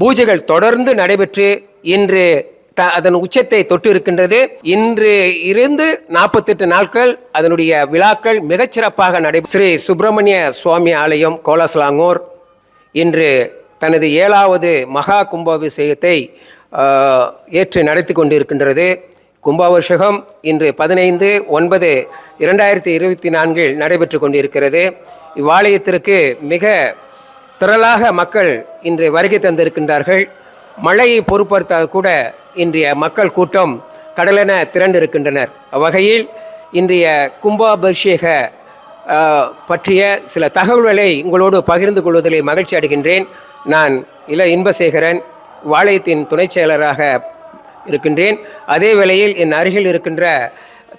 பூஜைகள் தொடர்ந்து நடைபெற்று இன்று த அதன் உச்சத்தை தொட்டு இருக்கின்றது இன்று இருந்து நாற்பத்தெட்டு நாட்கள் அதனுடைய விழாக்கள் மிகச்சிறப்பாக நடை ஸ்ரீ சுப்பிரமணிய சுவாமி ஆலயம் கோலாசலாங்கூர். இன்று தனது ஏழாவது மகா கும்பாபிஷேகத்தை ஏற்று நடத்தி கொண்டிருக்கின்றது. கும்பாபிஷேகம் இன்று பதினைந்து ஒன்பது இரண்டாயிரத்தி இருபத்தி நான்கில் நடைபெற்று கொண்டிருக்கிறது. இவ்வாலயத்திற்கு மிக திரளாக மக்கள் இன்று வருகை தந்திருக்கின்றார்கள். மழையை பொருட்படுத்தாத கூட இன்றைய மக்கள் கூட்டம் கடலென திரண்டிருக்கின்றனர். அவ்வகையில் இன்றைய கும்பாபிஷேக பற்றிய சில தகவல்களை உங்களோடு பகிர்ந்து கொள்வதிலே மகிழ்ச்சி அடைகின்றேன். நான் இள இன்பசேகரன் வாளையத்தின் துணைச் செயலராக இருக்கின்றேன். அதே வேளையில் என் அருகில் இருக்கின்ற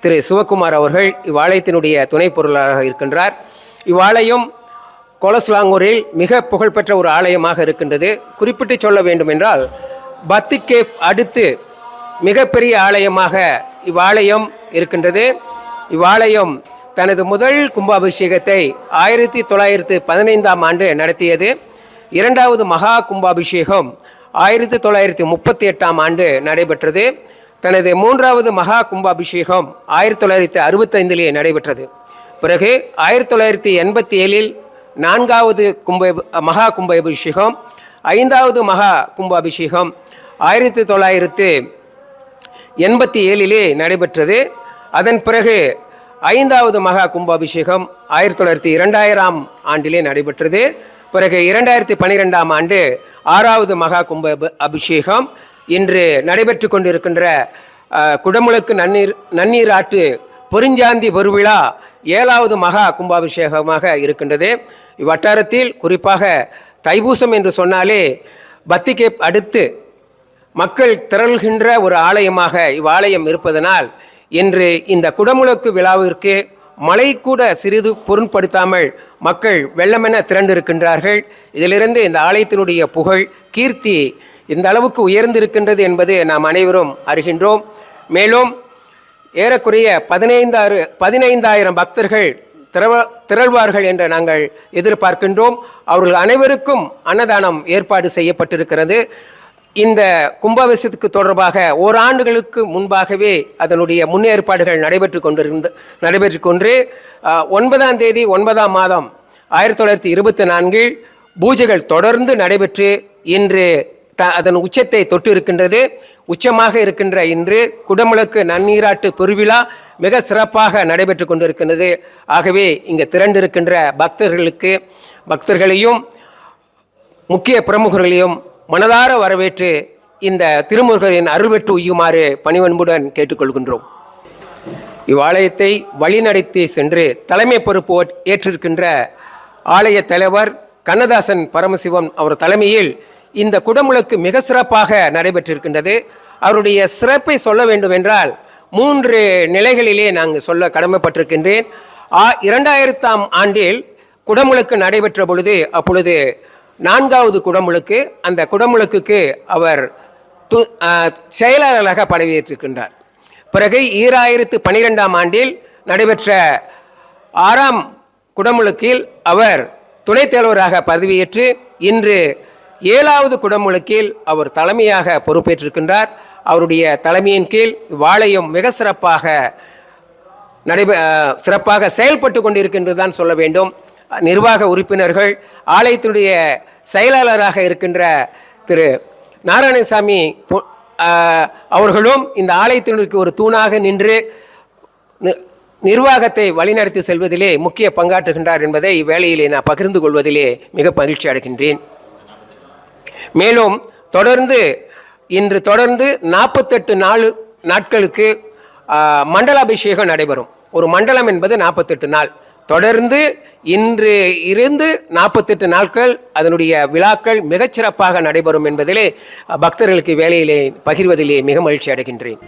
திரு சிவகுமார் அவர்கள் இவ்வாலயத்தினுடைய துணை பொருளாளராக இருக்கின்றார். இவ்வாலயம் கோலஸ்லாங்கூரில் மிக புகழ்பெற்ற ஒரு ஆலயமாக இருக்கின்றது. குறிப்பிட்டு சொல்ல வேண்டுமென்றால் பத்து பத்திகேஃப் அடுத்து மிகப்பெரிய ஆலயமாக இவ்வாலயம் இருக்கின்றது. இவ்வாலயம் தனது முதல் கும்பாபிஷேகத்தை ஆயிரத்தி தொள்ளாயிரத்து பதினைந்தாம் ஆண்டு நடத்தியது. இரண்டாவது மகா கும்பாபிஷேகம் ஆயிரத்தி தொள்ளாயிரத்தி முப்பத்தி எட்டாம் ஆண்டு நடைபெற்றது. தனது மூன்றாவது மகா கும்பாபிஷேகம் ஆயிரத்தி தொள்ளாயிரத்தி அறுபத்தைந்திலே நடைபெற்றது. பிறகு ஆயிரத்தி தொள்ளாயிரத்தி எண்பத்தி ஏழில் நான்காவது கும்ப மகா கும்பாபிஷேகம் ஐந்தாவது மகா கும்ப அபிஷேகம் ஆயிரத்தி தொள்ளாயிரத்து எண்பத்தி ஏழிலே நடைபெற்றது. அதன் பிறகு ஐந்தாவது மகா கும்பாபிஷேகம் ஆயிரத்தி தொள்ளாயிரத்தி இரண்டாயிரம் ஆண்டிலே நடைபெற்றது. பிறகு இரண்டாயிரத்தி பன்னிரெண்டாம் ஆண்டு ஆறாவது மகா கும்ப அபி- அபிஷேகம் இன்று நடைபெற்று கொண்டிருக்கின்ற குடமுழுக்கு நன்னீர் நன்னீராட்டு பொறிஞ்சாந்தி பெருவிழா ஏழாவது மகா கும்பாபிஷேகமாக இருக்கின்றது. இவ்வட்டாரத்தில் குறிப்பாக தைபூசம் என்று சொன்னாலே பத்திகேப் அடுத்து மக்கள் திரள்கின்ற ஒரு ஆலயமாக இவ்வாலயம் இருப்பதனால் இன்று இந்த குடமுழக்கு விழாவிற்கு மழை கூட சிறிது பொருட்படுத்தாமல் மக்கள் வெள்ளமென திரண்டிருக்கின்றார்கள். இதிலிருந்து இந்த ஆலயத்தினுடைய புகழ் கீர்த்தி இந்த அளவுக்கு உயர்ந்திருக்கின்றது என்பது நாம் அனைவரும் அறிகின்றோம். மேலும் ஏறக்குறைய பதினைந்தாறு பதினைந்தாயிரம் பக்தர்கள் திரவ திரள்வார்கள் என்று நாங்கள் எதிர்பார்க்கின்றோம். அவர்கள் அனைவருக்கும் அன்னதானம் ஏற்பாடு செய்யப்பட்டிருக்கிறது. இந்த கும்பாபிஷேகத்துக்கு தொடர்பாக ஓராண்டுகளுக்கு முன்பாகவே அதனுடைய முன்னேற்பாடுகள் நடைபெற்று கொண்டிருந்த நடைபெற்று கொண்டு ஒன்பதாம் தேதி ஒன்பதாம் மாதம் ஆயிரத்தி தொள்ளாயிரத்தி இருபத்தி நான்கில் பூஜைகள் தொடர்ந்து நடைபெற்று இன்று த அதன் உச்சத்தை தொட்டு இருக்கின்றது உச்சமாக இருக்கின்ற இன்று குடமுழக்கு நன்னீராட்டு பெருவிழா மிக சிறப்பாக நடைபெற்று கொண்டிருக்கின்றது. ஆகவே இங்கே திரண்டிருக்கின்ற பக்தர்களுக்கு பக்தர்களையும் முக்கிய பிரமுகர்களையும் மனதார வரவேற்று இந்த திருமுருகரின் அருள் பெற்று உய்யுமாறு பணிவன்புடன் கேட்டுக்கொள்கின்றோம். இவ்வாலயத்தை வழிநடத்தி சென்று தலைமை பொறுப்பு ஏற்றிருக்கின்ற ஆலய தலைவர் கண்ணதாசன் பரமசிவம் அவர் தலைமையில் இந்த குடமுழுக்கு மிக சிறப்பாக நடைபெற்றிருக்கின்றது. அவருடைய சிறப்பை சொல்ல வேண்டும் என்றால் மூன்று நிலைகளிலே நாங்கள் சொல்ல கடமைப்பட்டிருக்கின்றேன். ஆ இரண்டாயிரத்தாம் ஆண்டில் குடமுழுக்கு நடைபெற்ற பொழுது அப்பொழுது நான்காவது குடமுழுக்கு அந்த குடமுழுக்குக்கு அவர் து செயலாளராக பதவியேற்றிருக்கின்றார். பிறகு ஈராயிரத்து பனிரெண்டாம் ஆண்டில் நடைபெற்ற ஆறாம் குடமுழுக்கில் அவர் துணைத் தலைவராக பதவியேற்று இன்று ஏழாவது குடமுழுக்கில் அவர் தலைமையாக பொறுப்பேற்றிருக்கின்றார். அவருடைய தலைமையின் கீழ் வாழையும் மிக சிறப்பாக நடைபெ சிறப்பாக செயல்பட்டு கொண்டிருக்கின்றது தான் சொல்ல வேண்டும். நிர்வாக உறுப்பினர்கள் ஆலயத்தினுடைய செயலாளராக இருக்கின்ற திரு நாராயணசாமி பொ- அவர்களும் இந்த ஆலயத்தினருக்கு ஒரு தூணாக நின்று நி- நிர்வாகத்தை வழிநடத்தி செல்வதிலே முக்கிய பங்காற்றுகின்றார் என்பதை இவ்வேளையிலே நான் பகிர்ந்து கொள்வதிலே மிக மகிழ்ச்சி அடைகின்றேன். மேலும் தொடர்ந்து இன்று தொடர்ந்து நாற்பத்தெட்டு நாள் நாட்களுக்கு மண்டலாபிஷேகம் நடைபெறும். ஒரு மண்டலம் என்பது நாற்பத்தெட்டு நாள். தொடர்ந்து இன்று இருந்து நாற்பத்தெட்டு நாட்கள் அதனுடைய விழாக்கள் மிகச்சிறப்பாக நடைபெறும் என்பதிலே பக்தர்களுக்கு வேலையிலே பகிர்வதிலே மிக மகிழ்ச்சி அடைகின்றேன்.